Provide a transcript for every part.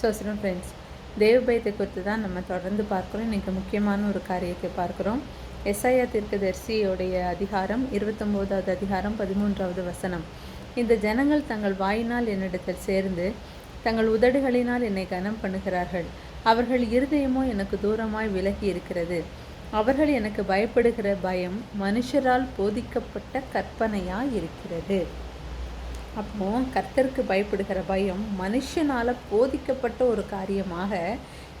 சோசரம் friends தேவபயத்தை குறித்து தான் நம்ம தொடர்ந்து பார்க்குறோம். இன்றைக்கி முக்கியமான ஒரு காரியத்தை பார்க்குறோம். எஸ்ஐயா தீர்க்கதரிசியோடைய அதிகாரம் இருபத்தொம்போதாவது அதிகாரம் பதிமூன்றாவது வசனம். இந்த ஜனங்கள் தங்கள் வாயினால் என்னிடத்தில் சேர்ந்து தங்கள் உதடுகளினால் என்னை கனம் பண்ணுகிறார்கள். அவர்கள் இருதயமோ எனக்கு தூரமாய் விலகி இருக்கிறது. அவர்கள் எனக்கு பயப்படுகிற பயம் மனுஷரால் போதிக்கப்பட்ட கற்பனையாக இருக்கிறது. அப்போ கர்த்தருக்கு பயப்படுகிற பயம் மனுஷனால் போதிக்கப்பட்ட ஒரு காரியமாக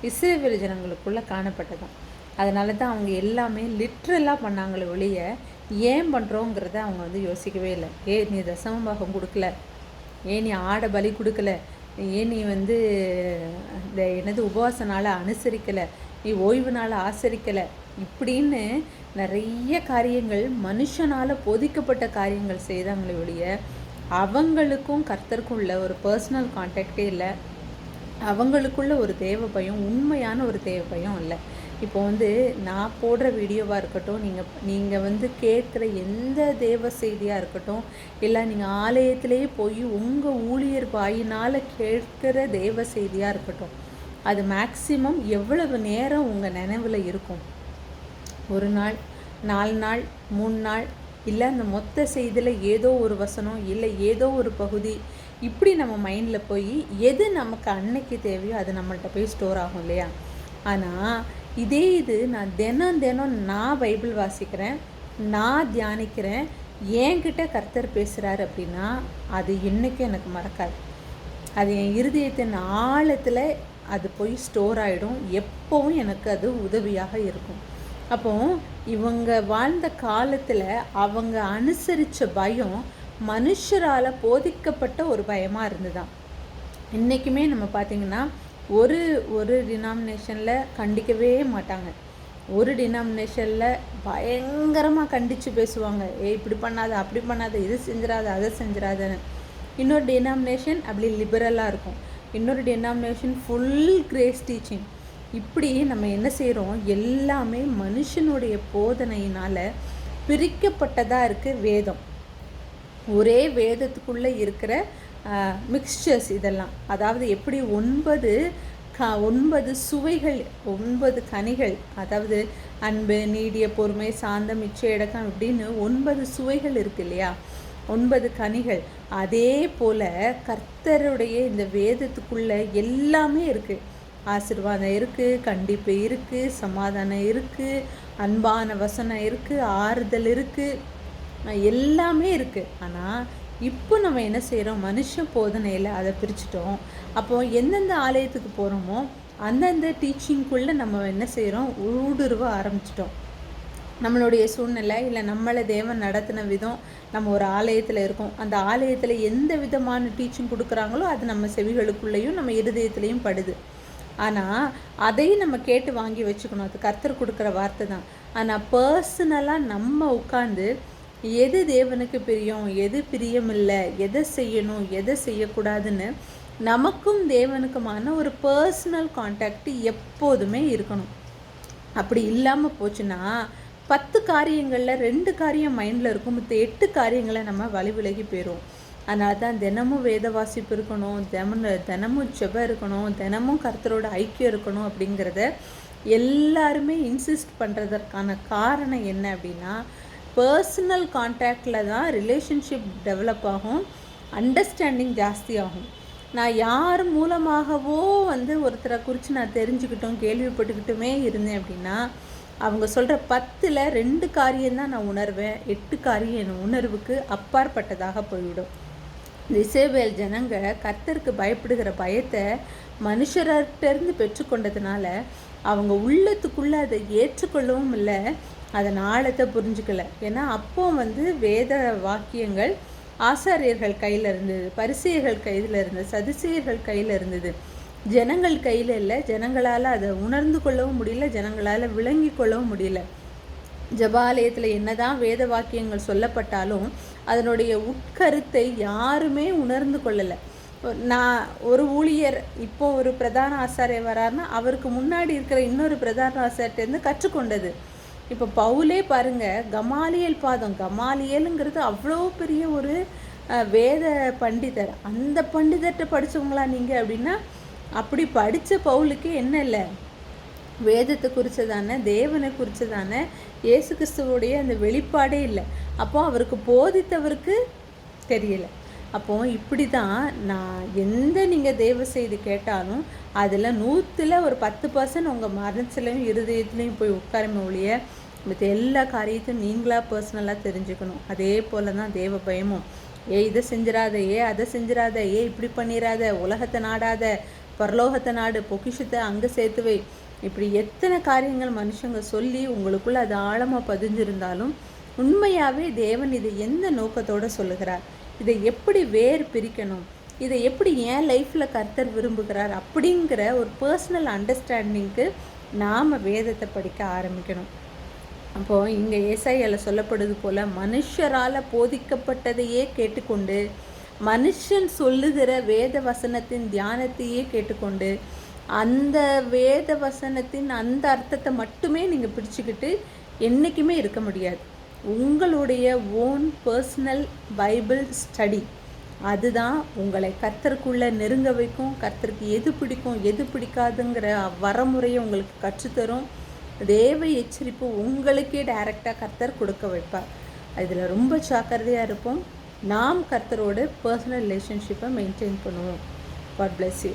இஸ்ரேல் ஜனங்களுக்குள்ளே காணப்பட்டதாம் அதனால தான் அவங்க எல்லாமே லிட்ரலாக பண்ணாங்களே ஒழிய ஏன் பண்ணுறோங்கிறத அவங்க வந்து யோசிக்கவே இல்லை. ஏ நீ தசமபாகம் கொடுக்கல. ஏன் நீ ஆடை பலி கொடுக்கல. ஏன் நீ வந்து இந்த என்னது உபவாச நாளை அனுசரிக்கலை. நீ ஓய்வு நாளை ஆசரிக்கலை. இப்படின்னு நிறைய காரியங்கள் மனுஷனால் போதிக்கப்பட்ட காரியங்கள் செய்தாங்களே ஒழிய அவங்களுக்கும் கர்த்தருக்கும் உள்ள ஒரு பர்சனல் கான்டாக்டே இல்லை. அவங்களுக்குள்ள ஒரு தேவ பயம் உண்மையான ஒரு தேவ பயம் இல்லை. இப்போ வந்து நான் போடுற வீடியோவாக இருக்கட்டும் நீங்கள் நீங்கள் வந்து கேட்குற எந்த தேவ செய்தியாக இருக்கட்டும் இல்லை நீங்கள் ஆலயத்திலேயே போய் உங்கள் ஊழியர் வாயினால் கேட்குற தேவ செய்தியாக இருக்கட்டும் அது மேக்சிமம் எவ்வளவு நேரம் உங்கள் நினைவில் இருக்கும்? ஒரு நாள் நாலு நாள் மூணு நாள் இல்லை அந்த மொத்த செய்தியில் ஏதோ ஒரு வசனம் இல்லை ஏதோ ஒரு பகுதி இப்படி நம்ம மைண்டில் போய் எது நமக்கு அன்னைக்கு தேவையோ அது நம்மள்கிட்ட போய் ஸ்டோர் ஆகும் இல்லையா? ஆனால் இதே இது நான் தினம் தினம் நான் பைபிள் வாசிக்கிறேன் நான் தியானிக்கிறேன் என்கிட்ட கர்த்தர் பேசுகிறாரு அப்படின்னா அது என்றைக்கும் எனக்கு மறக்காது. அது என் இருதயத்தின் ஆழத்தில் அது போய் ஸ்டோர் ஆகிடும் எப்போவும் எனக்கு அது உதவியாக இருக்கும். அப்போ இவங்க வாழ்ந்த காலத்தில் அவங்க அனுசரித்த பயம் மனுஷரால் போதிக்கப்பட்ட ஒரு பயமாக இருந்துதான் இன்றைக்குமே நம்ம பார்த்திங்கன்னா ஒரு ஒரு டினாமினேஷனில் கண்டிக்கவே மாட்டாங்க. ஒரு டினாமினேஷனில் பயங்கரமாக கண்டித்து பேசுவாங்க. ஏ இப்படி பண்ணாத அப்படி பண்ணாத இது செஞ்சிடாத அதை செஞ்சிடாதன்னு. இன்னொரு டினாமினேஷன் அப்படி லிபரலாக இருக்கும். இன்னொரு டினாமினேஷன் ஃபுல் கிரேஸ் டீச்சிங் இப்படி நம்ம என்ன செய்கிறோம் எல்லாமே மனுஷனுடைய போதனையினால் பிரிக்கப்பட்டதாக இருக்குது வேதம். ஒரே வேதத்துக்குள்ளே இருக்கிற மிக்சர்ஸ் இதெல்லாம். அதாவது எப்படி ஒன்பது க ஒன்பது சுவைகள் ஒன்பது கனிகள் அதாவது அன்பு நீடிய பொறுமை சாந்தம் இச்ச இடக்கம் அப்படின்னு ஒன்பது சுவைகள் இருக்கு இல்லையா? ஒன்பது கனிகள். அதே போல் கர்த்தருடைய இந்த வேதத்துக்குள்ளே எல்லாமே இருக்குது ஆசிர்வாதம் இருக்குது கண்டிப்பு இருக்குது சமாதானம் இருக்குது அன்பான வசனம் இருக்குது ஆறுதல் இருக்குது எல்லாமே இருக்குது ஆனால் இப்போ நம்ம என்ன செய்கிறோம் மனுஷ போதனையில் அதை பிரிச்சுட்டோம். அப்போது எந்தெந்த ஆலயத்துக்கு போகிறோமோ அந்தந்த டீச்சிங்குள்ளே நம்ம என்ன செய்கிறோம் ஊடுருவ ஆரம்பிச்சிட்டோம். நம்மளுடைய சூழ்நிலை இல்லை நம்மளை தேவன் நடத்தின விதம் நம்ம ஒரு ஆலயத்தில் இருக்கோம். அந்த ஆலயத்தில் எந்த விதமான டீச்சிங் கொடுக்குறாங்களோ அது நம்ம செவிகளுக்குள்ளேயும் நம்ம இருதயத்துலேயும் படுது. ஆனால் அதையும் நம்ம கேட்டு வாங்கி வச்சுக்கணும். அது கர்த்தர் கொடுக்குற வார்த்தை தான். ஆனால் பர்சனலாக நம்ம உட்காந்து எது தேவனுக்கு பிரியம் எது பிரியமில்லை எதை செய்யணும் எதை செய்யக்கூடாதுன்னு நமக்கும் தேவனுக்குமான ஒரு பர்சனல் கான்டாக்ட் எப்போதுமே இருக்கணும். அப்படி இல்லாமல் போச்சுன்னா பத்து காரியங்களில் ரெண்டு காரியம் மைண்டில் இருக்கும். மற்ற எட்டு காரியங்களை நம்ம வழி விலகி போயிடுவோம். அதனால தான் தினமும் வேத வாசிப்பு இருக்கணும் தினமும் தினமும் செப இருக்கணும் தினமும் கருத்தரோட ஐக்கியம் இருக்கணும் அப்படிங்கிறத எல்லாருமே இன்சிஸ்ட் பண்ணுறதற்கான காரணம் என்ன அப்படின்னா பர்சனல் கான்டாக்டில் தான் ரிலேஷன்ஷிப் டெவலப் ஆகும் அண்டர்ஸ்டாண்டிங் ஜாஸ்தி ஆகும். நான் யார் மூலமாகவோ வந்து ஒருத்தரை குறித்து நான் தெரிஞ்சுக்கிட்டோம் கேள்விப்பட்டுக்கிட்டுமே இருந்தேன் அப்படின்னா அவங்க சொல்கிற பத்தில் ரெண்டு காரியம்தான் நான் உணர்வேன் எட்டு காரியம் என் உணர்வுக்கு அப்பாற்பட்டதாக போய்விடும். இசேவேல் ஜனங்க கர்த்தருக்கு பயப்படுகிற பயத்தை மனுஷர்கிட்டருந்து பெற்றுக்கொண்டதுனால அவங்க உள்ளத்துக்குள்ளே அதை ஏற்றுக்கொள்ளவும் இல்லை. அதன் ஆழத்தை புரிஞ்சுக்கல. ஏன்னா அப்போ வந்து வேத வாக்கியங்கள் ஆசாரியர்கள் கையில் இருந்தது பரிசெயர்கள் கையில் இருந்தது சதிசெயர்கள் கையில் இருந்தது. ஜனங்கள் கையில் இல்லை. ஜனங்களால் அதை உணர்ந்து கொள்ளவும் முடியல. ஜனங்களால் விளங்கி கொள்ளவும் முடியல. ஜபாலயத்தில் என்னதான் வேத வாக்கியங்கள் சொல்லப்பட்டாலும் அதனுடைய உட்கருத்தை யாருமே உணர்ந்து கொள்ளலை. நான் ஒரு ஊழியர் இப்போ ஒரு பிரதான ஆசாரியர் வராருன்னா அவருக்கு முன்னாடி இருக்கிற இன்னொரு பிரதான ஆசாரியர்கிட்டருந்து கற்றுக்கொண்டது. இப்போ பவுலே பாருங்க கமாலியல் பாதம் கமாலியலுங்கிறது அவ்வளோ பெரிய ஒரு வேத பண்டிதர். அந்த பண்டிதர்கிட்ட படித்தவங்களா நீங்கள் அப்படின்னா அப்படி படித்த பவுலுக்கு என்ன இல்லை? வேதத்தை குறித்ததான தேவனை குறித்ததான இயேசு கிறிஸ்துவோடைய அந்த வெளிப்பாடே இல்லை. அப்போ அவருக்கு போதித்தவருக்கு தெரியல. அப்போ இப்படி தான் நான் எந்த நீங்கள் தெய்வ செய்தி கேட்டாலும் அதில் நூற்றில் ஒரு பத்து பர்சன்ட் உங்கள் மனசுலையும் இருதயத்துலையும் போய் உட்காருமே ஒழிய மற்ற எல்லா காரியத்தையும் நீங்களாக பர்சனலாக தெரிஞ்சுக்கணும். அதே போல் தான் தேவ பயமும். ஏ இதை செஞ்சிடாத ஏ அதை செஞ்சிடாத ஏ இப்படி பண்ணிடாத உலகத்தை நாடாத பரலோகத்தை நாடு பொக்கிஷத்தை அங்கே சேர்த்து வை. இப்படி எத்தனை காரியங்கள் மனுஷங்க சொல்லி உங்களுக்குள்ள அது ஆழமாக பதிஞ்சிருந்தாலும் உண்மையாகவே தேவன் இதை எந்த நோக்கத்தோடு சொல்லுகிறார்? இதை எப்படி வேர் பிரிக்கணும்? இதை எப்படி ஏன் லைஃப்பில் கர்த்தர் விரும்புகிறார்? அப்படிங்கிற ஒரு பர்சனல் அண்டர்ஸ்டாண்டிங்க்கு நாம் வேதத்தை படிக்க ஆரம்பிக்கணும். அப்போது இங்கே ஏசாயால் சொல்லப்படுது போல் மனுஷரால் போதிக்கப்பட்டதையே கேட்டுக்கொண்டு மனுஷன் சொல்லுகிற வேத வசனத்தின் தியானத்தையே கேட்டுக்கொண்டு அந்த வேத வசனத்தின் அந்த அர்த்தத்தை மட்டுமே நீங்கள் பிடிச்சிக்கிட்டு என்றைக்குமே இருக்க முடியாது. உங்களுடைய ஓன் பர்சனல் பைபிள் ஸ்டடி அதுதான் உங்களை கர்த்தருக்குள்ளே நெருங்க வைக்கும் கர்த்தருக்கு எது பிடிக்கும் எது பிடிக்காதுங்கிற வரமுறையை உங்களுக்கு கற்றுத்தரும். தேவ எச்சரிப்பு உங்களுக்கே டைரெக்டாக கர்த்தர் கொடுக்க வைப்பார். அதில் ரொம்ப ஜாக்கிரதையாக இருப்போம். நாம் கர்த்தரோட பர்சனல் ரிலேஷன்ஷிப்பை மெயின்டைன் பண்ணுவோம். God bless you